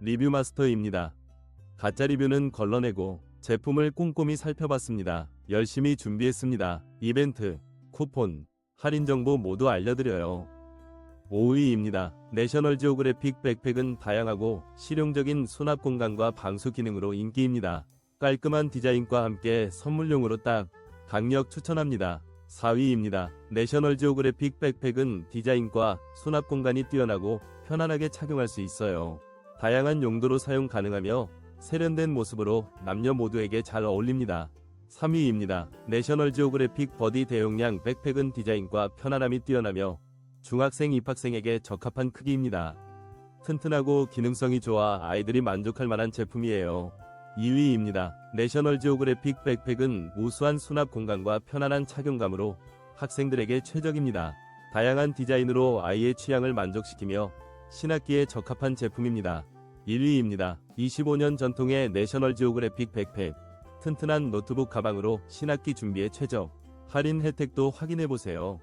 리뷰 마스터입니다. 가짜 리뷰는 걸러내고 제품을 꼼꼼히 살펴봤습니다. 열심히 준비했습니다. 이벤트, 쿠폰, 할인 정보 모두 알려드려요. 5위입니다. 내셔널 지오그래픽 백팩은 다양하고 실용적인 수납 공간과 방수 기능으로 인기입니다. 깔끔한 디자인과 함께 선물용으로 딱 강력 추천합니다. 4위입니다. 내셔널 지오그래픽 백팩은 디자인과 수납 공간이 뛰어나고 편안하게 착용할 수 있어요. 다양한 용도로 사용 가능하며 세련된 모습으로 남녀 모두에게 잘 어울립니다. 3위입니다. 내셔널 지오그래픽 버디 대용량 백팩은 디자인과 편안함이 뛰어나며 중학생 입학생에게 적합한 크기입니다. 튼튼하고 기능성이 좋아 아이들이 만족할 만한 제품이에요. 2위입니다. 내셔널 지오그래픽 백팩은 우수한 수납 공간과 편안한 착용감으로 학생들에게 최적입니다. 다양한 디자인으로 아이의 취향을 만족시키며 신학기에 적합한 제품입니다. 1위입니다. 25년 전통의 내셔널 지오그래픽 백팩. 튼튼한 노트북 가방으로 신학기 준비에 최적. 할인 혜택도 확인해보세요.